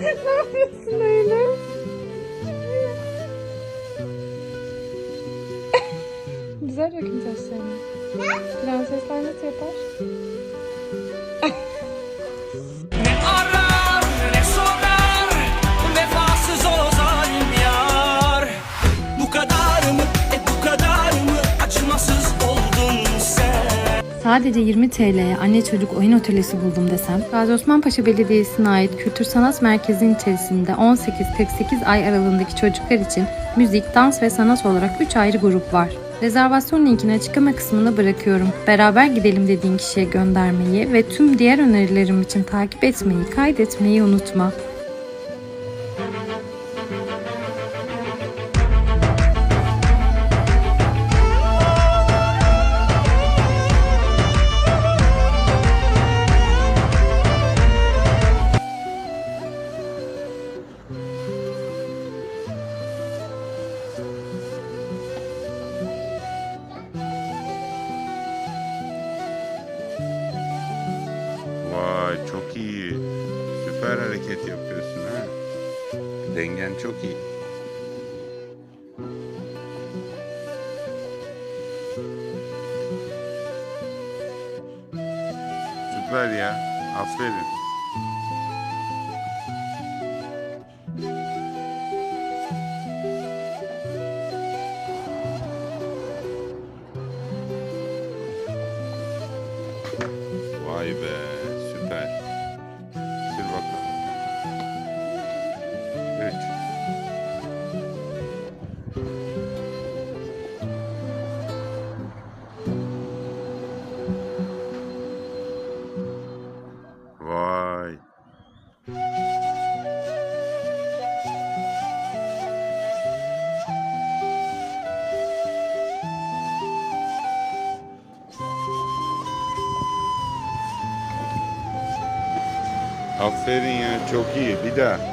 ne yapıyorsun öyle? Güzel döküm saçlarını. Prensesler nasıl yapar? Sadece 20 TL'ye anne çocuk oyun atölyesi buldum desem, Gazi Osman Belediyesi'ne ait Kültür Sanat Merkezi'nin içerisinde 18-48 ay aralığındaki çocuklar için müzik, dans ve sanat olarak 3 ayrı grup var. Rezervasyon linkini açıklama kısmına bırakıyorum. Beraber gidelim dediğin kişiye göndermeyi ve tüm diğer önerilerim için takip etmeyi, kaydetmeyi unutma. Çok iyi. Süper hareket yapıyorsun ha. Dengen çok iyi. Süper ya. Aferin. Vay be Aferin ya çok iyi. Bir daha.